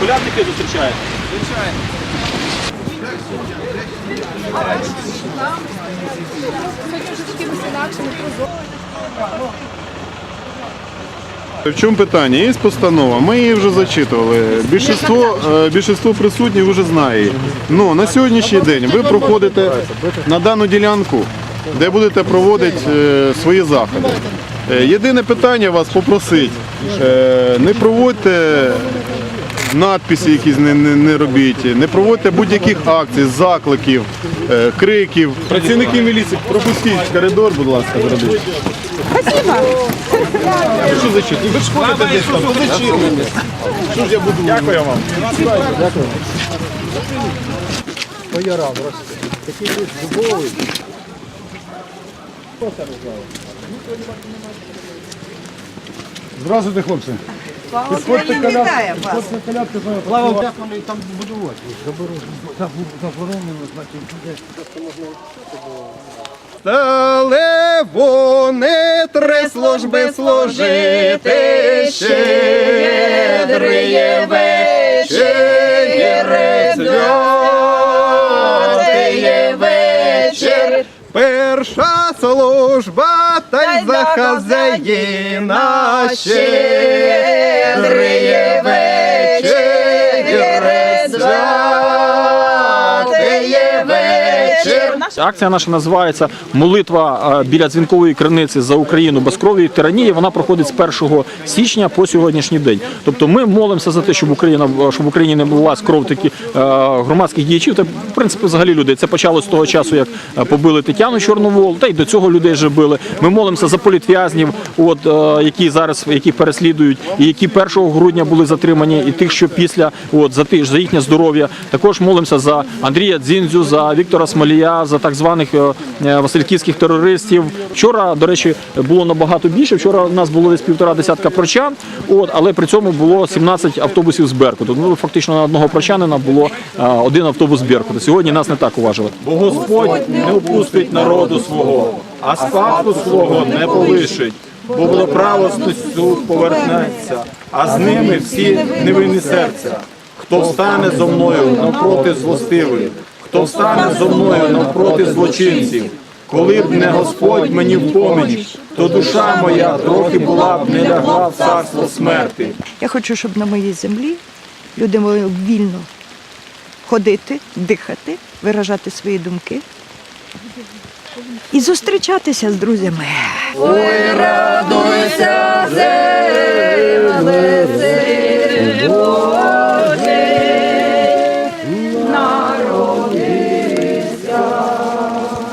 Колядники зустрічають. В чому питання? Є постанова, ми її вже зачитували. Більшіство, е, присутніх вже знає. її. Ну, на сьогоднішній день ви проходите на дану ділянку, де будете проводити е, свої заходи. Е, Єдине питання вас попросить, е, не проводьте надписи якісь не, не, не робіть, не проводьте будь-яких акцій, закликів, е, криків. Працівники міліції, пропустіть коридор, будь ласка, зробіть. Що зачитати? Ви ж ходите десь там. Що ж я буду? Дякую вам. Здравствуйте, хлопці. Вітаю вас. Стали вони три служби служити, щедрий вечір, святий вечір. Перша служба та й за хазяїна, щедрий вечір, Акція наша називається Молитва е, біля дзвінкової криниці за Україну без крові і тиранії. Вона проходить з 1 січня по сьогоднішній день. Тобто ми молимося за те, щоб Україна щоб в Україні не була кров такі е, громадських діячів. Та в принципі взагалі людей. Це почалося з того часу, як е, побили Тетяну Чорновол, та й до цього людей вже били. Ми молимося за політв'язнів, от е, які зараз яких переслідують, і які 1 грудня були затримані, і тих, що після от за тих за їхнє здоров'я. Також молимося за Андрія Дзіндзю, за Віктора Смолія, за так званих е, е, васильківських терористів. Вчора, до речі, було набагато більше. Вчора у нас було десь півтора десятка прочан, от але при цьому було 17 автобусів з Беркуту. Ну фактично на одного прочанина було е, один автобус з Беркуту. Сьогодні нас не так уважили. Бо Господь не опустить народу свого, а спадку свого не полишить. Бо було право суд повернеться, а з ними всі невинні серця. Хто встане зо мною навпроти злостивих, хто встане зо мною навпроти злочинців, коли б не Господь мені в поміч, то душа моя трохи була б не лягла в царство смерти. Я хочу, щоб на моїй землі люди могли вільно ходити, дихати, виражати свої думки і зустрічатися з друзями. Радуйся, земля!